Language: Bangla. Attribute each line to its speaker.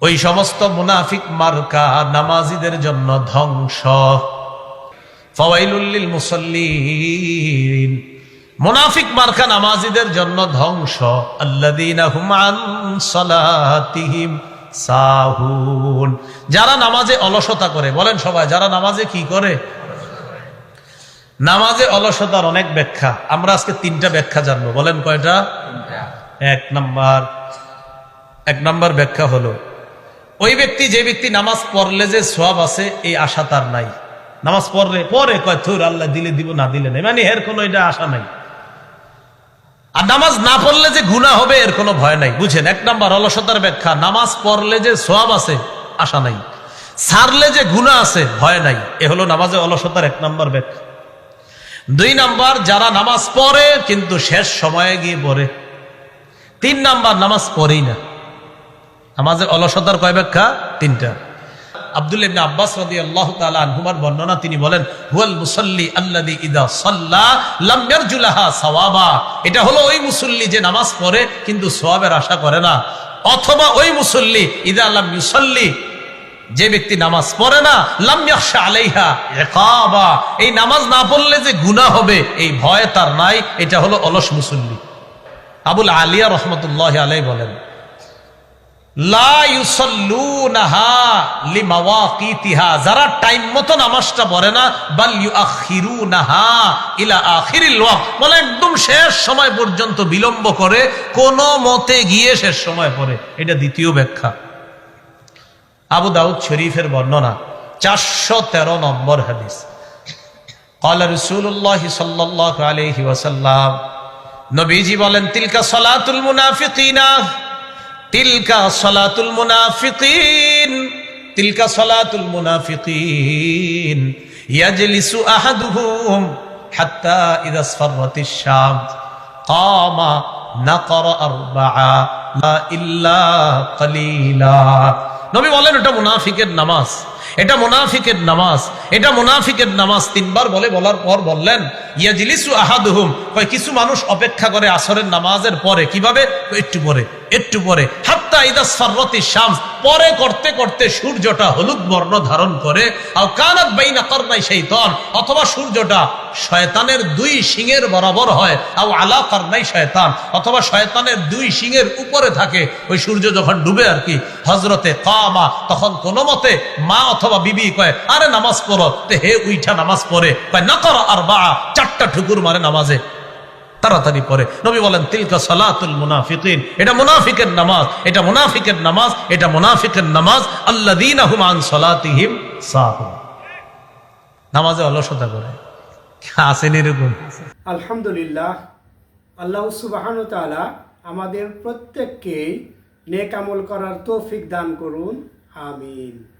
Speaker 1: ওই সমস্ত মুনাফিক মার্কা নামাজিদের জন্য ধ্বংস। ফাওয়াইলুল্লিল মুসল্লিন। মুনাফিক মার্কা নামাজিদের জন্য ধ্বংস। সালাতিহিম সাহুন। যারা নামাজে অলসতা করে, বলেন সবাই, যারা নামাজে কি করে? নামাজে অলসতার অনেক ব্যাখ্যা। আমরা আজকে তিনটা ব্যাখ্যা জানব। বলেন কয়টা? এক নাম্বার। এক নাম্বার ব্যাখ্যা হলো, ওই ব্যক্তি যে ব্যক্তি নামাজ পড়লে যে সব আছে, এই আশা তার নাই। নামাজ পড়লে পরে কয়, থুর, আল্লাহ দিলে দিব, না দিলে নেই। মানে এর কোনো এটা আশা নাই। আর নামাজ না পড়লে যে গুণা হবে, এর কোনো ভয় নাই। বুঝেন, এক নাম্বার অলসতার ব্যাখ্যা, নামাজ পড়লে যে সব আছে, আশা নাই। সারলে যে গুণা আছে, ভয় নাই। এ হলো নামাজে অলসতার এক নাম্বার ব্যাখ্যা। দুই নাম্বার, যারা নামাজ পড়ে কিন্তু শেষ সময়ে গিয়ে পড়ে। তিন নাম্বার, নামাজ পড়েই না। নামাজের অলসতার কয় ব্যাখ্যা তিনটা। আব্দুল ইবনে আব্বাস রাদিয়াল্লাহু তাআলা আনহুমার বর্ণনা, তিনি বলেন এটা হলো ওই মুসল্লি যে নামাজ পড়ে কিন্তু আশা করে না। অথবা ওই মুসল্লি যে ব্যক্তি নামাজ পড়ে না, লাম ইয়াখশা আলাইহা ইকাবা। এই নামাজ না পড়লে যে গুনাহ হবে, এই ভয় তার নাই, এটা হলো অলস মুসল্লি। আবুল আলিয়া রহমতুল্লাহ আলাই বলেন যারা টাইম মতো নামাজটা পড়ে না বাল একদম শেষ সময় পর্যন্ত বিলম্ব করে, কোন মতে গিয়ে শেষ সময় পড়ে। এটা দ্বিতীয় ব্যাখ্যা। আবু দাউদ শরীফের বর্ণনা চারশো তেরো নম্বর হাদিস قال رسول الله صلى الله عليه وسلم নবীজি বলেন তিলকা সলাতুল মুনাফিকিনা তিলকা সলাতুল মুনাফিকিন তিলকা সলাতুল মুনাফিকিন ইয়াজলিসু আহাদুহুম হাত্তা ইদা আসফারাতিশ শামস قام نقر أربعة নবী বলেন, এটা মুনাফিকের নামাজ। এটা মুনাফিকের নামাজ। এটা মুনাফিকের নামাজ। তিনবার বলে, বলার পর বললেন, ইয়াজিলিসু আহাদুহুম। কিছু মানুষ অপেক্ষা করে আসরের নামাজের পরে। কীভাবে? একটু পরে। একটু পরে, হাত্তা ইদাস ফাররাতি শামস, পরে করতে করতে সূর্যটা হলুদ বর্ণ ধারণ করে, আও কানাত বাইনা করনাই শৈতান অথবা সূর্যটা শয়তানের দুই শিঙের বরাবর হয়, আও আলা করনাই শয়তান অথবা শয়তানের দুই শিঙের উপরে থাকে, ওই সূর্য যখন ডুবে আর কি হজরতে কামা, তখন কোনো মতে মা অথবা বিবি কয়, আরে নামাজ পড়ো, তে হে উইঠা নামাজ পড়ে, কয়, না করো আর বা চারটা ঠুকুর মারে নামাজে। তাড়াতাড়ি পরে নবী বলেন, তিলকা সালাতুল মুনাফিকিন। এটা মুনাফিকের নামাজ, এটা মুনাফিকের নামাজ, এটা মুনাফিকের নামাজ। আল্লাযীনা হুম আন সালাতিহিম সাহুন। নামাজে অলসতা করে। আসেন এরকম।
Speaker 2: আলহামদুলিল্লাহ, আল্লাহ সুবাহানু তাআলা আমাদের প্রত্যেককেই নেক আমল করার তৌফিক দান করুন। আমিন।